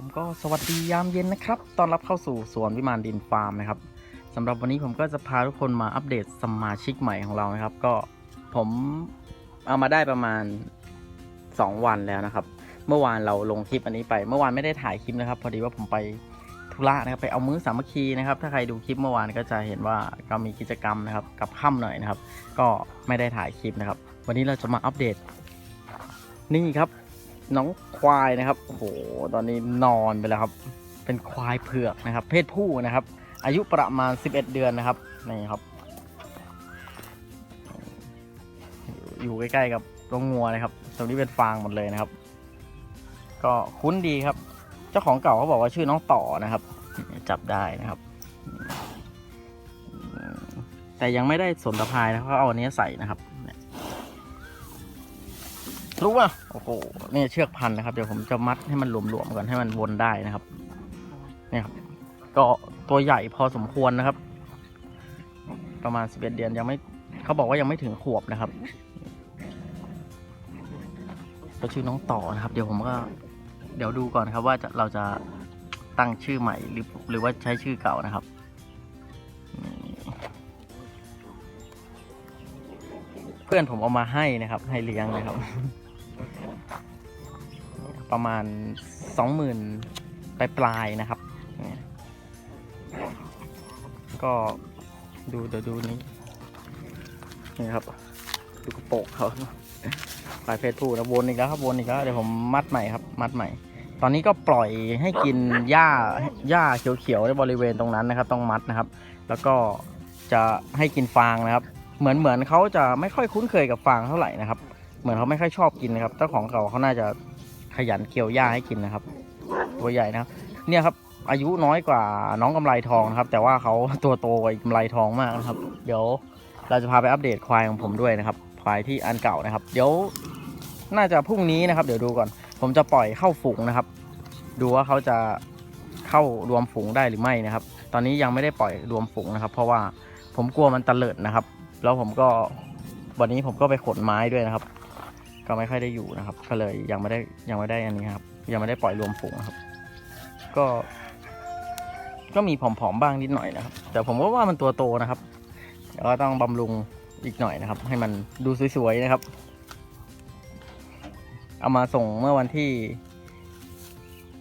ผมก็สวัสดียามเย็นนะครับตอนรับเข้าสู่สวนวิมานดินฟาร์มนะครับสำหรับวันนี้ผมก็จะพาทุกคนมาอัปเดตสมาชิกใหม่ของเรานะครับ ก็ผมเอามาได้ประมาณ 2 วันแล้วนะครับ เมื่อวานเราลงคลิปอันนี้ไป เมื่อวานไม่ได้ถ่ายคลิปนะครับ พอดีว่าผมไปธุระนะครับไปเอามื้อสามัคคีนะครับ ถ้าใครดูคลิปเมื่อวานก็จะเห็นว่าก็มีกิจกรรมนะครับกับค่ำหน่อยนะครับ ก็ไม่ได้ถ่ายคลิปนะครับ วันนี้เราจะมาอัปเดตนี่ครับ น้องควายนะครับโอ้โหตอนนี้นอนไปแล้วครับ เป็นควายเผือกนะครับ เพศผู้นะครับ อายุประมาณ 11 เดือนนะครับนี่ครับ อยู่ใกล้ๆกับโรงงัวนะครับ ตรงนี้เป็นฟางหมดเลยนะครับ ก็คุ้นดีครับ เจ้าของเก่าเขาบอกว่าชื่อน้องต่อนะครับ จับได้นะครับแต่ยังไม่ได้สนตะพายนะเขาเอาอันนี้ใส่นะครับ รู้ป่ะโอ้โหเนี่ยเชือกพันนะครับเดี๋ยวผมจะมัดให้มันหลวมๆก่อนให้มันวนได้นะครับ เนี่ยครับก็ตัวใหญ่พอสมควรนะครับ ประมาณ11เดือนยังไม่เขาบอกว่ายังไม่ถึงขวบนะครับก็ชื่อน้องต่อนะครับ เดี๋ยวผมก็ เดี๋ยวดูก่อนครับ ว่าจะเราจะตั้งชื่อใหม่หรือหรือว่าใช้ชื่อเก่านะครับเพื่อนผมเอามาให้นะครับ ให้เลี้ยงนะครับ ประมาณสองหมื่นปลายปลายๆนะครับก็ดูเดี๋ยวดูนี้นี่ครับ ดูกระโปงเขาปลายเพศผู้นะวนอีกแล้วครับวนอีกแล้วเดี๋ยวผมมัดใหม่ครับ มัดใหม่ ตอนนี้ก็ปล่อยให้กินหญ้าหญ้าเขียวๆในบริเวณตรงนั้นนะครับ ต้องมัดนะครับ แล้วก็จะให้กินฟางนะครับ เหมือนเหมือนเขาจะไม่ค่อยคุ้นเคยกับฟางเท่าไหร่นะครับ เหมือนเขาไม่ค่อยชอบกินนะครับเจ้าของเขาเขาน่าจะ ขยันเกี่ยวหญ้าให้กินนะครับ ตัวใหญ่นะครับ เนี่ยครับ อายุน้อยกว่าน้องกำไรทองนะครับ แต่ว่าเขาตัวโตกว่ากำไรทองมากนะครับ เดี๋ยวเราจะพาไปอัปเดตควายของผมด้วยนะครับ ควายที่อันเก่านะครับ เดี๋ยวน่าจะพรุ่งนี้นะครับ เดี๋ยวดูก่อน ผมจะปล่อยเข้าฝูงนะครับ ดูว่าเขาจะเข้ารวมฝูงได้หรือไม่นะครับ ตอนนี้ยังไม่ได้ปล่อยรวมฝูงนะครับ เพราะว่าผมกลัวมันตะเลิดนะครับ แล้วผมก็วันนี้ผมก็ไปขนไม้ด้วยนะครับ ก็ไม่ค่อยได้อยู่นะครับ ก็เลยยังไม่ได้ยังไม่ได้อันนี้ครับ ยังไม่ได้ปล่อยรวมฝูงครับ ก็ ก็มีผอมๆบ้างนิดหน่อยนะครับ แต่ผมก็ว่ามันตัวโตนะครับเดี๋ยวก็ต้องบำรุงอีกหน่อยนะครับ ให้มันดูสวยๆนะครับ เอามาส่งเมื่อวันที่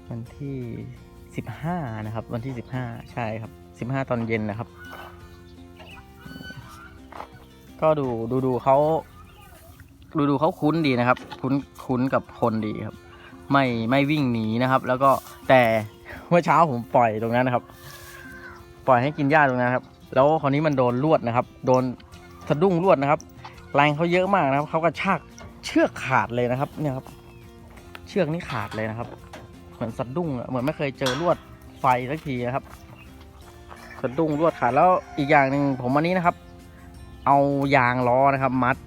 วันที่สิบห้านะครับ วันที่สิบห้าใช่ครับสิบห้าตอนเย็นนะครับ ก็ดูดูดูเขา ดูดูเขาคุ้นดีนะครับ คุ้นคุ้นกับคนดีครับ ไม่ไม่วิ่งหนีนะครับ แล้วก็แต่เมื่อเช้าผมปล่อยตรงนั้นนะครับ ปล่อยให้กินหญ้าตรงนั้นครับ แล้วคราวนี้มันโดนลวดนะครับ โดนสะดุ้งลวดนะครับแรงเขาเยอะมากนะครับเขาก็ชากเชือกขาดเลยนะครับ เนี่ยครับ เชือกนี่ขาดเลยนะครับ เหมือนสะดุ้งเหมือนไม่เคยเจอลวดไฟสักทีนะครับสะดุ้งลวดขาดแล้วอีกอย่างหนึ่งผมวันนี้นะครับ เอายางล้อนะครับ มัด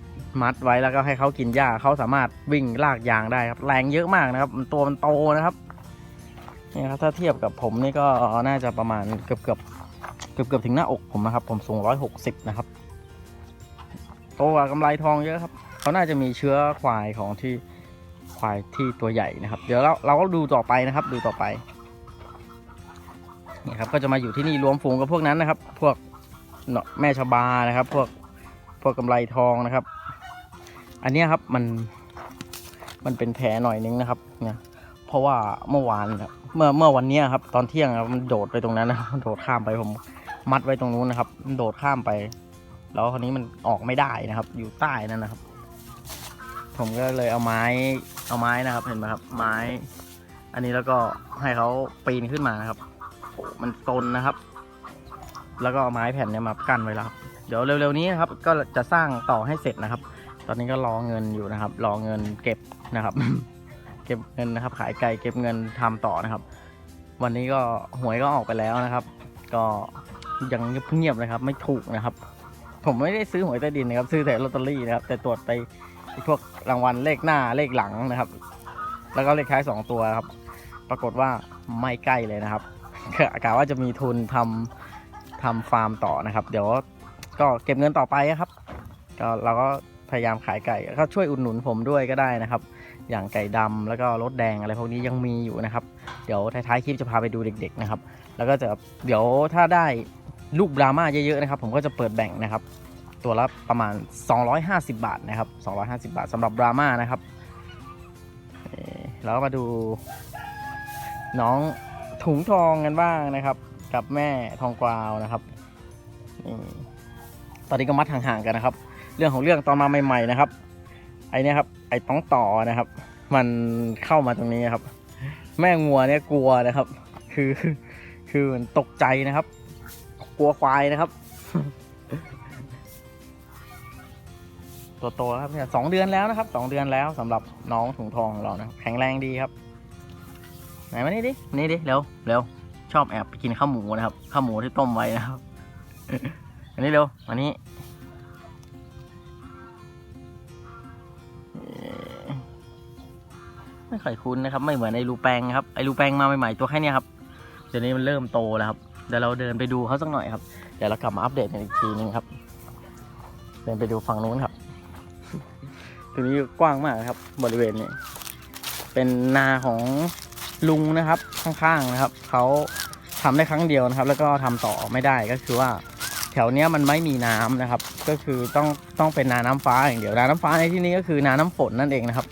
มัดไว้แล้วก็ให้เขากินหญ้าเขาสามารถวิ่งลากยางได้ครับ แรงเยอะมากนะครับมันตัวมันโตนะครับนี่ครับถ้าเทียบกับผมนี่ก็น่าจะประมาณเกือบเกือบเกือบเกือบถึงหน้าอกผมนะครับ ผมสูงร้อยหกสิบนะครับโตกว่ากำไรทองเยอะครับเขาน่าจะมีเชื้อควายของที่ควายที่ตัวใหญ่นะครับ เดี๋ยวเราเราก็ดูต่อไปนะครับ ดูต่อไปนี่ครับก็จะมาอยู่ที่นี่รวมฝูงกับพวกนั้นนะครับ พวกแม่ชบานะครับ พวกพวกกำไรทองนะครับ อันนี้ครับมันมันเป็นแผลหน่อยนึงนะครับ เนี่ย เพราะว่าเมื่อวานครับเมื่อเมื่อวันนี้ครับ ตอนเที่ยงครับมันโดดไปตรงนั้นนะครับโดดข้ามไปผมมัดไว้ตรงนู้นนะครับมันโดดข้ามไป แล้วคราวนี้มันออกไม่ได้นะครับ อยู่ใต้นั่นนะครับ ผมก็เลยเอาไม้เอาไม้นะครับ เห็นไหมครับ ไม้ อันนี้แล้วก็ให้เขาปีนขึ้นมานะครับโอ้มันตนนะครับ แล้วก็เอาไม้แผ่นเนี้ยมากั้นไว้แล้วครับเดี๋ยวเร็วๆนี้นะครับ ก็จะสร้างต่อให้เสร็จนะครับ อนนี้ก็รอเงินอยู่นะครับ รอเงินเก็บนะครับ เก็บเงินนะครับ ขายไก่เก็บเงินทำต่อนะครับ วันนี้ก็หวยก็ออกไปแล้วนะครับ ก็ยังเงียบๆนะครับ ไม่ถูกนะครับ ผมไม่ได้ซื้อหวยใต้ดินนะครับ ซื้อแต่ลอตเตอรี่นะครับ แต่ตรวจไปพวกรางวัลเลขหน้าเลขหลังนะครับ แล้วก็เลขท้ายสองตัวครับ ปรากฏว่าไม่ใกล้เลยนะครับกะว่าจะมีทุนทำทำฟาร์มต่อนะครับ เดี๋ยวก็เก็บเงินต่อไปครับ ก็เราก็ พยายามขายไก่ก็ช่วยอุดหนุนผมด้วยก็ได้นะครับ อย่างไก่ดำแล้วก็รสแดงอะไรพวกนี้ยังมีอยู่นะครับ เดี๋ยวท้ายๆคลิปจะพาไปดูเด็ก ๆนะครับ แล้วก็จะเดี๋ยวถ้าได้ลูกบราม่าเยอะๆนะครับ ผมก็จะเปิดแบ่งนะครับ ตัวละประมาณ 250 บาทนะครับ 250 บาทสำหรับบราม่านะครับแล้วมาดู น้องถุงทองกันบ้างนะครับ กับแม่ทองกวาวนะครับนี่ตอนนี้ก็มัดห่างๆกันนะครับ เรื่องของเรื่องตอนมาใหม่ๆนะครับ ไอเนี้ยครับ ไอต้องต่อนะครับ มันเข้ามาตรงนี้ครับ แม่งัวเนี่ยกลัวนะครับ คือคือมันตกใจนะครับ กลัวควายนะครับ ตัวโตแล้วครับเนี่ยสองเดือนแล้วนะครับสองเดือนแล้วสำหรับน้องถุงทองของเรานะครับแข็งแรงดีครับไหนมานี่ดินี่ดิเร็วเร็วชอบแอบไปกินข้าวหมูนะครับข้าวหมูที่ต้มไว้นะครับ อันนี้เร็วอันนี้ ไม่ค่อยคุ้นนะครับ ไม่เหมือนไอ้ลูแปงครับไอ้ลูแปงมาใหม่ๆตัวแค่เนี้ยครับเดี๋ยวนี้มันเริ่มโตแล้วครับเดี๋ยวเราเดินไปดูเขาสักหน่อยครับเดี๋ยวเรากลับมาอัปเดตกันอีกทีนึงครับ เดินไปดูฝั่งนู้นครับตรงนี้กว้างมากครับ บริเวณนี้เป็นนาของลุงนะครับข้างๆนะครับเขาทำได้ครั้งเดียวนะครับ แล้วก็ทำต่อไม่ได้ก็คือว่า แถวเนี้ยมันไม่มีน้ำนะครับ ก็คือต้องต้องเป็นนาน้ำฟ้าอย่างเดียวนาน้ำฟ้าในที่นี้ก็คือนาน้ำฝนนั่นเองนะครับ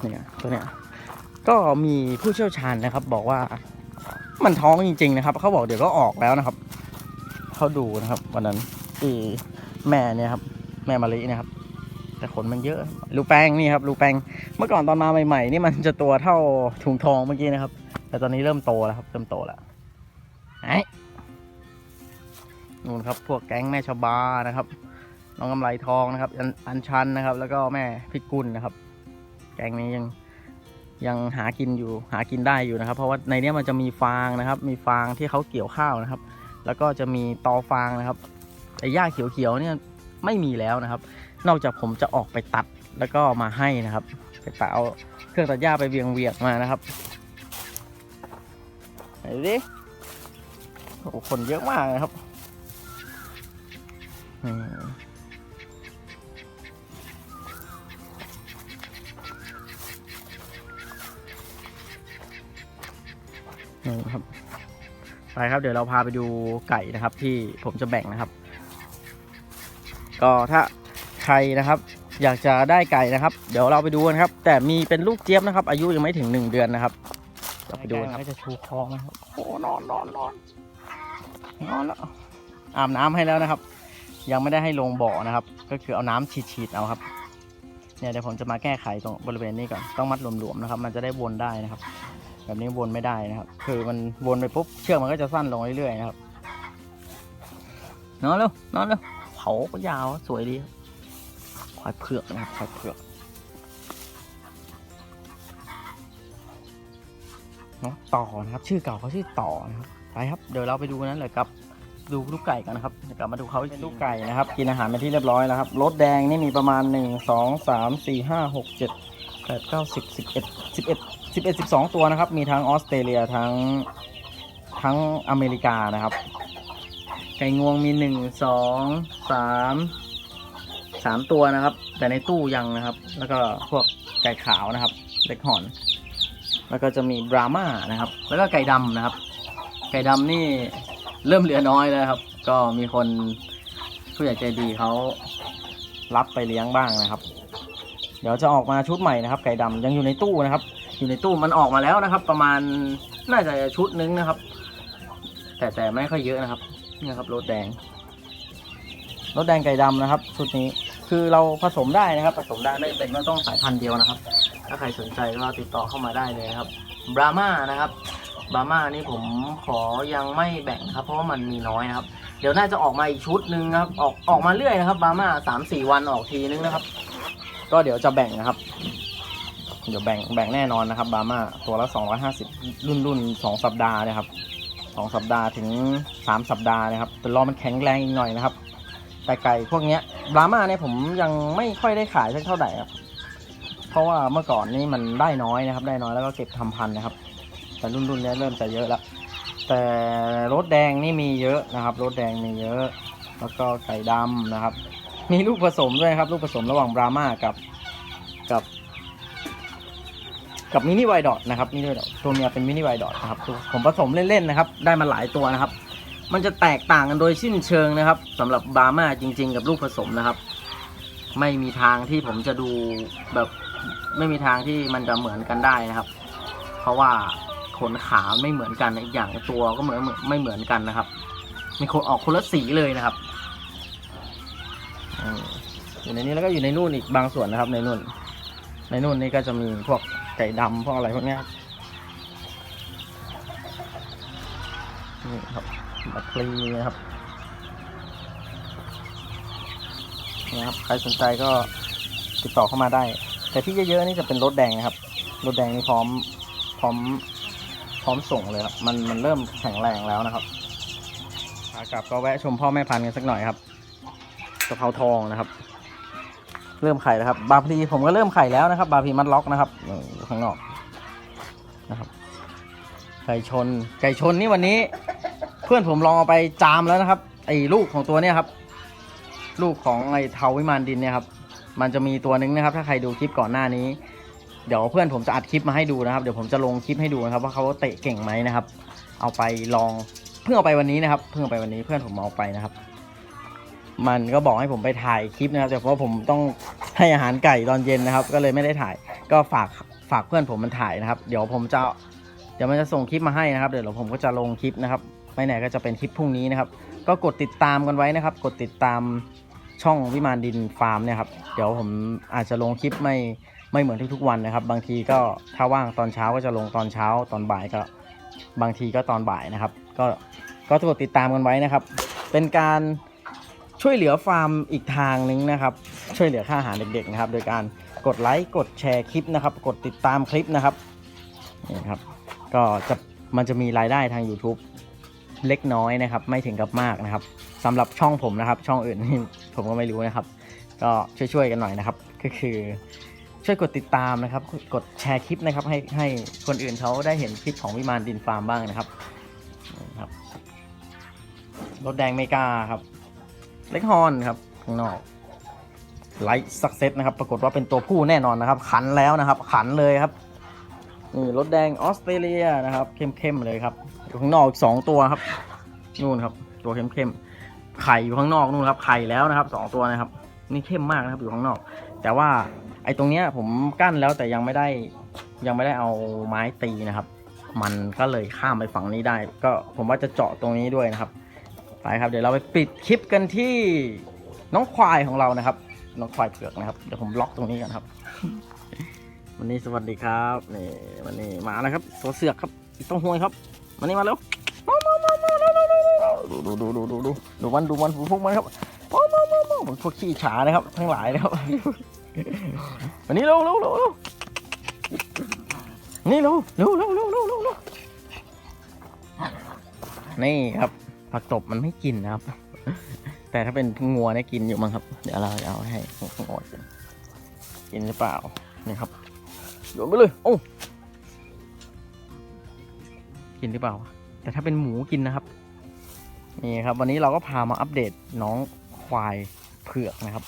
เนี่ยตัวเนี้ยก็มีผู้เชี่ยวชาญนะครับ บอกว่ามันท้องจริง ๆ นะครับ เขาบอกเดี๋ยวก็ออกแล้วนะครับเขาดูนะครับวันนั้นที่แม่เนี่ยครับ แม่มะลินะครับ แต่ขนมันเยอะลูแปงนี่ครับลูแปงเมื่อก่อนตอนมาใหม่ๆนี่มันจะตัวเท่าถุงทองเมื่อกี้นะครับ แต่ตอนนี้เริ่มโตแล้วครับ เริ่มโตแล้วไอ้นู่นครับ พวกแก๊งแม่ชบานะครับ น้องกำไรทองนะครับ อันชันนะครับ แล้วก็แม่พิกุลนะครับ กงนี้ยังยังหากินอยู่หากินได้อยู่นะครับ เพราะว่าในนี้มันจะมีฟางนะครับ มีฟางที่เขาเกี่ยวข้าวนะครับ แล้วก็จะมีตอฟางนะครับไอ้หญ้าเขียวๆเนี่ยไม่มีแล้วนะครับ นอกจากผมจะออกไปตัดแล้วก็มาให้นะครับไปตัดเอาเครื่องตัดหญ้าไปเวียงเวียงมานะครับไหนดิโอ้คนเยอะมากนะครับ นี่นี่ครับไปครับเดี๋ยวเราพาไปดูไก่นะครับ ที่ผมจะแบ่งนะครับ ก็ถ้าใครนะครับ อยากจะได้ไก่นะครับ เดี๋ยวเราไปดูกันครับ แต่มีเป็นลูกเจี๊ยบนะครับ อายุยังไม่ถึงหนึ่งเดือนนะครับเราไปดูกันครับจะชูคอนะครับโอ้นอนนอนนอนนอนแล้วอาบน้ำให้แล้วนะครับ ยังไม่ได้ให้ลงบ่อนะครับ ก็คือเอาน้ำฉีดๆเอาครับเนี่ยเดี๋ยวผมจะมาแก้ไขตรงบริเวณนี้ก่อนต้องมัดหลวมๆนะครับ มันจะได้วนได้นะครับ แบบนี้วนไม่ได้นะครับ คือมันวนไปปุ๊บเชือกมันก็จะสั้นลงเรื่อยๆนะครับ นอนเร็วนอนเร็วเขาก็ยาวสวยดีครับควายเผือกนะครับควายเผือกน้องต่อนะครับ ชื่อเก่าเขาชื่อต่อนะครับไปครับเดี๋ยวเราไปดูนั้นเลยครับดูลูกไก่กันนะครับกลับมาดูเขาเป็นลูกไก่นะครับ กินอาหารเป็นที่เรียบร้อยแล้วครับรสแดงนี่มีประมาณหนึ่งสองสามสี่ห้าหกเจ็ดแปดเก้าสิบสิบเอ็ดสิบเอ็ด สิบเอ็ดสิบสองตัวนะครับ มีทั้งออสเตรเลียทั้งทั้งอเมริกานะครับ ไก่งวงมีหนึ่งสองสามสามตัวนะครับ แต่ในตู้ยังนะครับ แล้วก็พวกไก่ขาวนะครับเล็กหอน แล้วก็จะมีบราม่านะครับ แล้วก็ไก่ดำนะครับ ไก่ดำนี่เริ่มเหลือน้อยแล้วครับ ก็มีคนผู้ใหญ่ใจดีเขารับไปเลี้ยงบ้างนะครับ เดี๋ยวจะออกมาชุดใหม่นะครับ ไก่ดำยังอยู่ในตู้นะครับ อยู่ในตู้มันออกมาแล้วนะครับ ประมาณน่าจะชุดนึงนะครับ แต่แต่ไม่ค่อยเยอะนะครับนี่ครับรถแดงรถแดงไก่ดำนะครับ ชุดนี้คือเราผสมได้นะครับ ผสมได้ไม่เป็นว่าต้องสายพันธุ์เดียวนะครับ ถ้าใครสนใจก็ติดต่อเข้ามาได้เลยครับบราม่านะครับบราม่านี่ผมขอยังไม่แบ่งครับ เพราะว่ามันมีน้อยนะครับ เดี๋ยวน่าจะออกมาอีกชุดหนึ่งครับ ออกออกมาเรื่อยนะครับบราม่าสามสี่วันออกทีนึงนะครับ ก็เดี๋ยวจะแบ่งนะครับ เดี๋ยวแบ่งแบ่งแน่นอนนะครับบราม่าตัวละ 250 รุ่นรุ่นสองสัปดาห์นะครับสองสัปดาห์ถึงสามสัปดาห์นะครับแต่รอมันแข็งแรงอีกหน่อยนะครับ แต่ไก่พวกเนี้ยบราม่าเนี่ยผมยังไม่ค่อยได้ขายสักเท่าไหร่ครับเพราะว่าเมื่อก่อนนี่มันได้น้อยนะครับ ได้น้อยแล้วก็เก็บทำพันนะครับ แต่รุ่นรุ่นๆเนี้ยเริ่มจะเยอะแล้วแต่รถแดงนี่มีเยอะนะครับรถแดงมีเยอะ แล้วก็ไก่ดำนะครับ มีลูกผสมด้วยครับ ลูกผสมระหว่างบรามากับกับ กับมินิไวดอทนะครับมินิไวดอทตัวเมียเป็นมินิไวดอทนะครับผมผสมเล่นๆนะครับ ได้มาหลายตัวนะครับ มันจะแตกต่างกันโดยสิ้นเชิงนะครับสำหรับบารามาจริง ๆ กับลูกผสมนะครับ ไม่มีทางที่ผมจะดูแบบไม่มีทางที่มันจะเหมือนกันได้นะครับ เพราะว่าขนขาไม่เหมือนกันอีกอย่างตัวก็เหมือนไม่เหมือนกันนะครับ มีคนออกคนละสีเลยนะครับอืมอยู่ในนี้แล้วก็อยู่ในนู่นอีกบางส่วนนะครับ ในนู่น ในนู่นนี่ก็จะมีพวก ไก่ดำพวกอะไรพวกนี้ครับนี่ครับบัตรพลีนะครับนี่ครับ ใครสนใจก็ติดต่อเข้ามาได้ แต่ที่เยอะๆนี่จะเป็นรถแดงนะครับ รถแดงนี่พร้อมพร้อมพร้อมส่งเลยครับ มันมันเริ่มแข็งแรงแล้วนะครับขากลับก็แวะชมพ่อแม่พันธุ์กันสักหน่อยครับกะเพราทองนะครับ เริ่มไข่แล้วครับ บาพีผมก็เริ่มไข่แล้วนะครับ บาพีมัดล็อกนะครับข้างนอกนะครับ ไก่ชน ไก่ชนนี่วันนี้ เพื่อนผมลองเอาไปจามแล้วนะครับ ไอ้ลูกของตัวเนี้ยครับ ลูกของไอ้เทาวิมานดินเนี่ยครับ มันจะมีตัวนึงนะครับ ถ้าใครดูคลิปก่อนหน้านี้ เดี๋ยวเพื่อนผมจะอัดคลิปมาให้ดูนะครับ เดี๋ยวผมจะลงคลิปให้ดูนะครับ ว่าเขาเตะเก่งไหมนะครับ เอาไปลอง เพิ่งเอาไปวันนี้นะครับ เพิ่งเอาไปวันนี้เพื่อนผมเอาไปนะครับ มันก็บอกให้ผมไปถ่ายคลิปนะครับแต่เพราะผมต้องให้อาหารไก่ตอนเย็นนะครับ ก็เลยไม่ได้ถ่าย ก็ฝากฝากเพื่อนผมมันถ่ายนะครับ เดี๋ยวผมจะเดี๋ยวมันจะส่งคลิปมาให้นะครับ เดี๋ยวผมก็จะลงคลิปนะครับไม่แน่ก็จะเป็นคลิปพรุ่งนี้นะครับ ก็กดติดตามกันไว้นะครับ กดติดตามช่องวิมานดินฟาร์มเนี่ยครับ เดี๋ยวผมอาจจะลงคลิปไม่ไม่เหมือนทุกๆวันนะครับ บางทีก็ถ้าว่างตอนเช้าก็จะลงตอนเช้าตอนบ่ายก็บางทีก็ตอนบ่ายนะครับ ก็ก็กดติดตามกันไว้นะครับ เป็นการ ช่วยเหลือฟาร์มอีกทางหนึงนะครับ ช่วยเหลือค่าอาหารเด็กๆนะครับ โดยการกดไลค์กดแชร์คลิปนะครับ กดติดตามคลิปนะครับนี่ครับ ก็จะมันจะมีรายได้ทาง YouTube เล็กน้อยนะครับ ไม่ถึงกับมากนะครับสำหรับช่องผมนะครับ ช่องอื่นนี่ผมก็ไม่รู้นะครับ ก็ช่วยๆกันหน่อยนะครับ ก็คือช่วยกดติดตามนะครับ กดแชร์คลิปนะครับ ให้ให้คนอื่นเขาได้เห็นคลิปของวิมานดินฟาร์มบ้างนะครับนี่ครับรถแดงเมกาครับ เล็กฮอนครับข้างนอกไลท์สักเซตนะครับ ปรากฏว่าเป็นตัวผู้แน่นอนนะครับ ขันแล้วนะครับ ขันเลยครับนี่รถแดงออสเตรเลียนะครับ เข้มๆเลยครับอยู่ข้างนอกอีกสองตัวครับนู่นครับ ตัวเข้มๆไข่อยู่ข้างนอกนู่นครับไข่แล้วนะครับสองตัวนะครับ นี่เข้มมากนะครับอยู่ข้างนอก แต่ว่าไอ้ตรงเนี้ยผมกั้นแล้วแต่ยังไม่ได้ยังไม่ได้เอาไม้ตีนะครับ มันก็เลยข้ามไปฝั่งนี้ได้ ก็ผมว่าจะเจาะตรงนี้ด้วยนะครับ ไปครับเดี๋ยวเราไปปิดคลิปกันที่น้องควายของเรานะครับ น้องควายเผือกนะครับ เดี๋ยวผมล็อกตรงนี้กันครับ วันนี้สวัสดีครับนี่วันนี้มาแล้วครับตัวเสือกครับต้องห่วยครับวันนี้มาแล้วมามามามาดูดูดูดูดูดูดูมันดูมันพวกมันครับมามามามาพวกขี้ฉานะครับ ทั้งหลายนะครับวันนี้เร็วเร็วเร็วเร็วนี่เร็วเร็วเร็วเร็วเร็วเร็วเร็วนี่ครับ ผักตบมันไม่กินนะครับ แต่ถ้าเป็นงัวเนี่ยกินอยู่มั้งครับ เดี๋ยวเราจะเอาให้งัวกินกินหรือเปล่านี่ครับโยนไปเลยโอ้กินหรือเปล่า แต่ถ้าเป็นหมูกินนะครับ นี่ครับ วันนี้เราก็พามาอัปเดตน้องควายเผือกนะครับ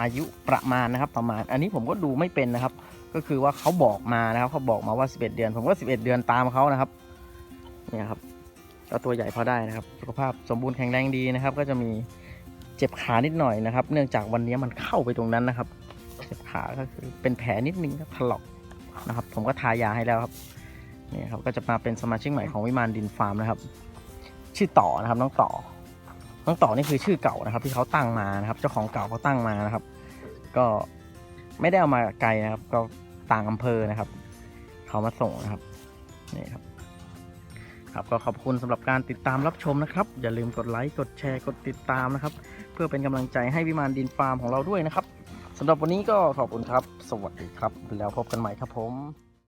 อายุประมาณนะครับ ประมาณ อันนี้ผมก็ดูไม่เป็นนะครับ ก็คือว่าเขาบอกมานะครับ เขาบอกมาว่า 11 เดือน ผมก็ 11 เดือนตามเขานะครับ เนี่ยครับ ก็ตัวใหญ่พอได้นะครับ สุขภาพสมบูรณ์แข็งแรงดีนะครับ ก็จะมีเจ็บขานิดหน่อยนะครับ เนื่องจากวันนี้มันเข้าไปตรงนั้นนะครับ เจ็บขาก็คือเป็นแผลนิดนึงครับถลอกนะครับ ผมก็ทายาให้แล้วครับนี่ครับก็จะมาเป็นสมาชิกใหม่ของวิมานดินฟาร์มนะครับ ชื่อต่อนะครับน้องต่อ น้องต่อนี่คือชื่อเก่านะครับ ที่เขาตั้งมานะครับ เจ้าของเก่าเขาตั้งมานะครับ ก็ไม่ได้เอามาไกลนะครับ ก็ต่างอำเภอนะครับ เขามาส่งนะครับนี่ครับ ครับก็ขอบคุณสำหรับการติดตามรับชมนะครับ อย่าลืมกดไลค์กดแชร์กดติดตามนะครับ เพื่อเป็นกำลังใจให้วิมานดินฟาร์มของเราด้วยนะครับสำหรับวันนี้ก็ขอบคุณครับ สวัสดีครับ แล้วพบกันใหม่ครับผม